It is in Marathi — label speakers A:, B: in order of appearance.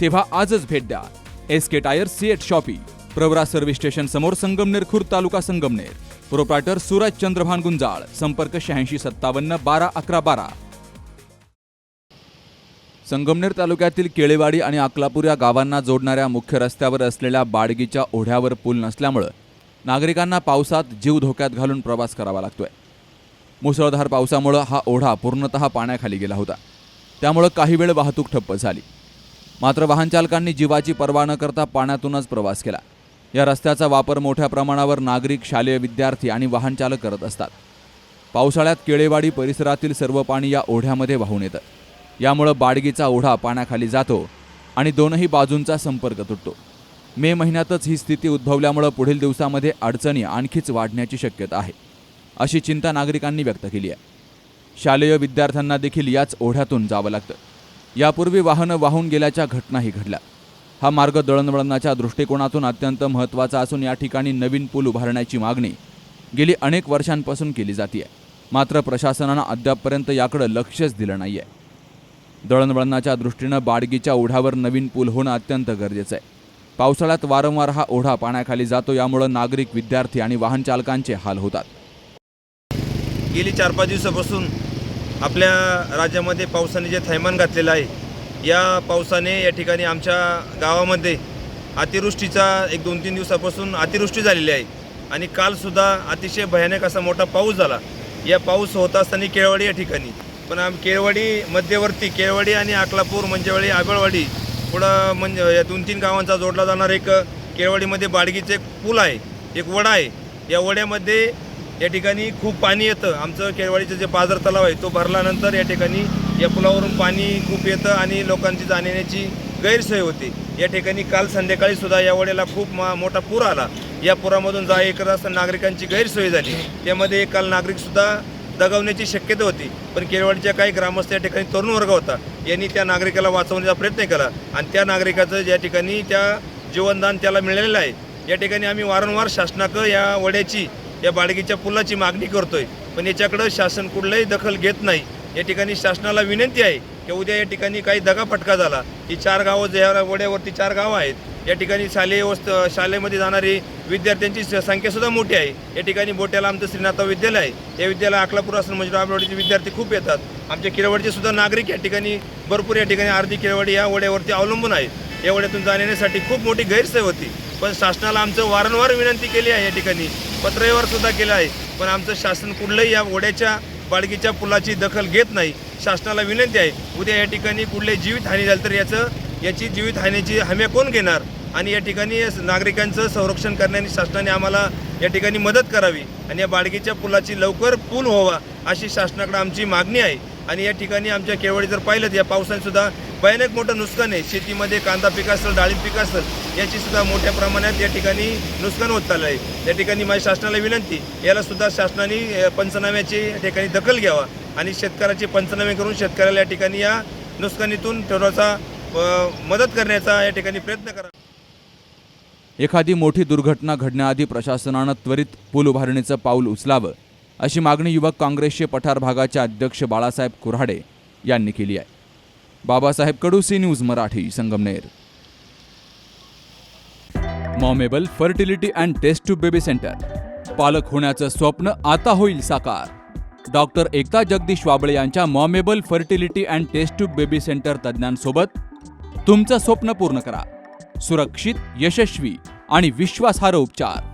A: तेव्हा आजच भेट द्या. S K tyre CEAT shoppe Pravara service station समोर संगमनेर खुर्द तालुका संगमनेर. प्रोप्रायटर सूरज चंद्रभान गुंजाळ संपर्क शहाऐंशी सत्तावन्न बारा अकरा बारा. संगमनेर तालुक्यातील केळेवाडी आणि अकलापूर या गावांना जोडणाऱ्या मुख्य रस्त्यावर असलेल्या बाडगीच्या ओढ्यावर पूल नसल्यामुळं नागरिकांना पावसात जीव धोक्यात घालून प्रवास करावा लागतोय. मुसळधार पावसामुळं हा ओढा पूर्णतः पाण्याखाली गेला होता. त्यामुळं काही वेळ वाहतूक ठप्प झाली. मात्र वाहनचालकांनी जीवाची पर्वा न करता पाण्यातूनच प्रवास केला. या रस्त्याचा वापर मोठ्या प्रमाणावर नागरिक शालेय विद्यार्थी आणि वाहनचालक करत असतात. पावसाळ्यात केळेवाडी परिसरातील सर्व पाणी या ओढ्यामध्ये वाहून येतं. यामुळं बाडगीचा ओढा पाण्याखाली जातो आणि दोनही बाजूंचा संपर्क तुटतो. मे महिन्यातच ही स्थिती उद्भवल्यामुळं पुढील दिवसामध्ये अडचणी आणखीच वाढण्याची शक्यता आहे अशी चिंता नागरिकांनी व्यक्त केली आहे. शालेय विद्यार्थ्यांना देखील याच ओढ्यातून जावं लागतं. यापूर्वी वाहनं वाहून गेल्याच्या घटनाही घडल्या. हा मार्ग दळणवळणाच्या दृष्टिकोनातून अत्यंत महत्त्वाचा असून या ठिकाणी नवीन पूल उभारण्याची मागणी गेली अनेक वर्षांपासून केली जाते मात्र प्रशासनानं अद्यापपर्यंत याकडं लक्षच दिलं नाही आहे दळणवळणाच्या दृष्टीनं बाडगीच्या ओढ्यावर नवीन पूल होणं अत्यंत गरजेचं आहे पावसाळ्यात वारंवार हा ओढा पाण्याखाली जातो यामुळं नागरिक विद्यार्थी आणि वाहन चालकांचे हाल होतात.
B: गेली चार पाच दिवसापासून आपल्या राज्यामध्ये पावसाने जे थैमान घातलेलं आहे या पावसाने या ठिकाणी आमच्या गावामध्ये अतिवृष्टीचा एक दोन तीन दिवसापासून अतिवृष्टी झालेली आहे. आणि कालसुद्धा अतिशय भयानक असा मोठा पाऊस झाला. या पाऊस होत असताना केळवाडी या ठिकाणी पण आम केळवाडी मध्यवर्ती केळवाडी आणि अकलापूर मंजेवाडी आगळवाडी पुढं म्हणजे या दोन तीन गावांचा जोडला जाणार एक केळवाडीमध्ये बाडगीचं एक पूल आहे एक वडा आहे. या वड्यामध्ये या ठिकाणी खूप पाणी येतं. आमचं केळवाडीचं जे पाझर तलाव आहे तो भरल्यानंतर या ठिकाणी या पुलावरून पाणी खूप येतं आणि लोकांची जाण्याची गैरसोय होते. या ठिकाणी काल संध्याकाळी सुद्धा या वेळेला खूप मा मोठा पूर आला. या पुरामधून जा एक असताना नागरिकांची गैरसोय झाली. त्यामध्ये काल नागरिकसुद्धा दगावण्याची शक्यता होती. पण केळवाडीच्या काही ग्रामस्थ या ठिकाणी तरुण वर्ग होता. यांनी त्या नागरिकाला वाचवण्याचा प्रयत्न केला आणि त्या नागरिकाचं या ठिकाणी त्या जीवनदान त्याला मिळालेलं आहे या ठिकाणी आम्ही वारंवार शासनाकडं या वड्याची या बाडगीच्या पुलाची मागणी करतोय. पण याच्याकडं शासन कुठलंही दखल घेत नाही. या ठिकाणी शासनाला विनंती आहे की उद्या या ठिकाणी काही दगाफटका झाला. ही चार गावं जे वड्यावरती चार गावं आहेत या ठिकाणी शालेय वस्त शाळेमध्ये जाणारी विद्यार्थ्यांची संख्यासुद्धा मोठी आहे. या ठिकाणी बोट्याला आमचं श्रीनाथ विद्यालय आहे. या विद्यालय अकलापूर असून म्हणजे आंबेवाडीचे विद्यार्थी खूप येतात. आमच्या किरवाडीचे सुद्धा नागरिक या ठिकाणी भरपूर या ठिकाणी अर्धी किरवाडी या वड्यावरती अवलंबून आहेत. या वड्यातून जाण्यासाठी खूप मोठी गैरसोय होती. पण शासनाला आमचं वारंवार विनंती केली आहे या ठिकाणी. पत्रव्यवहार सुद्धा केला आहे. पण आमचं शासन कुठलंही या ओढ्याच्या बाळगीच्या पुलाची दखल घेत नाही. शासनाला विनंती आहे उद्या या ठिकाणी कुठल्याही जीवितहानी झाली तर याचं याची जीवितहानीची हमी कोण घेणार? आणि या ठिकाणी नागरिकांचं संरक्षण करण्याने शासनाने आम्हाला या ठिकाणी मदत करावी. आणि या बाळगीच्या पुलाची लवकर पूल व्हावा अशी शासनाकडे आमची मागणी आहे. आणि या ठिकाणी आमच्या केवळी जर पाहिलं तर या पावसानेसुद्धा भयानक मोठं नुकसान आहे. शेतीमध्ये कांदा पीक असेल डाळिंब पीक असेल याचीसुद्धा मोठ्या प्रमाणात या ठिकाणी नुकसान होत चाललं आहे. या ठिकाणी माझ्या शासनाला विनंती यालासुद्धा शासनाने पंचनाम्याची या ठिकाणी दखल घ्यावा आणि शेतकऱ्याचे पंचनामे करून शेतकऱ्याला या ठिकाणी या नुकसानीतून ठरवाचा मदत करण्याचा या ठिकाणी प्रयत्न करा.
A: एखादी मोठी दुर्घटना घडण्याआधी प्रशासनानं त्वरित पूल उभारणीचं पाऊल उचलावं. अशी मागणी युवक काँग्रेसचे पठार भागाचे अध्यक्ष बाळासाहेब कुऱ्हाडे यांनी केली आहे. Babasaheb Kadu C news Marathi Sangamner. Momable fertility and test tube baby centre. पालक होण्याचं स्वप्न आता होईल साकार. डॉक्टर एकता जगदीश वाबळे यांच्या Momable fertility and test tube baby centre तज्ज्ञांसोबत तुमचं स्वप्न पूर्ण करा. सुरक्षित यशस्वी आणि विश्वासार्ह उपचार.